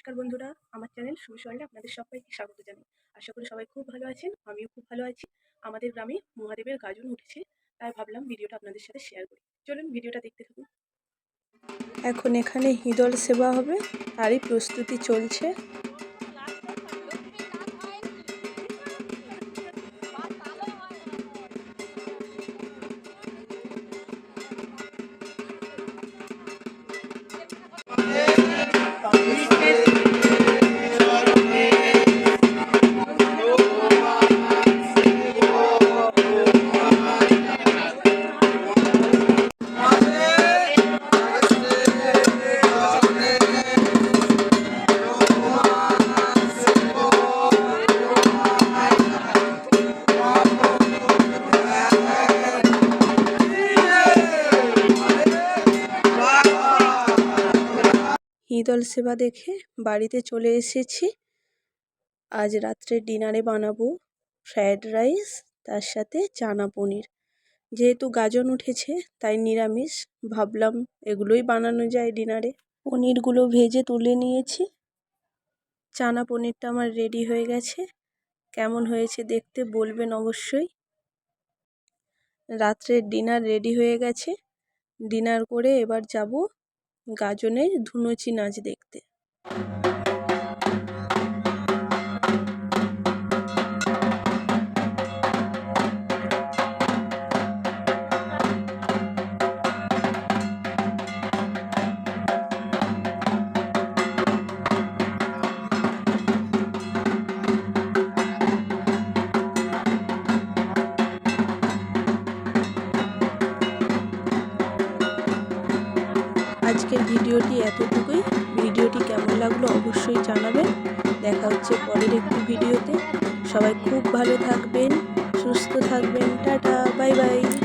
নমস্কার বন্ধুরা, আমার চ্যানেল সুমিশরণে আপনাদের সবাইকে স্বাগত জানাই। আশা করি সবাই খুব ভালো আছেন, আমিও খুব ভালো আছি। আমাদের গ্রামে মহাদেবের গাজন উঠেছে, তাই ভাবলাম ভিডিওটা আপনাদের সাথে শেয়ার করি। চলুন ভিডিওটা দেখতে থাকুন। এখন এখানে হিদল সেবা হবে, তারই প্রস্তুতি চলছে। ঈদল সেবা দেখে বাড়িতে চলে এসেছি। আজ রাত্রে ডিনারে বানাবো ফ্রায়েড রাইস, তার সাথে চানা পনির। যেহেতু গাজন উঠেছে, তাই নিরামিষ। ভাবলাম এগুলোই বানানো যায় ডিনারে। পনিরগুলো ভেজে তুলে নিয়েছি। চানা পনিরটা আমার রেডি হয়ে গেছে। কেমন হয়েছে দেখতে বলবেন অবশ্যই। রাত্রের ডিনার রেডি হয়ে গেছে। ডিনার করে এবার যাব গাজনের ধুনুচি নাচ দেখতে। আজকের ভিডিওটি এতটুকুই। ভিডিওটি কেমন লাগল অবশ্যই জানাবেন। দেখা হচ্ছে পরের একটি ভিডিওতে। সবাই খুব ভালো থাকবেন, সুস্থ থাকবেন। Tata, bye bye.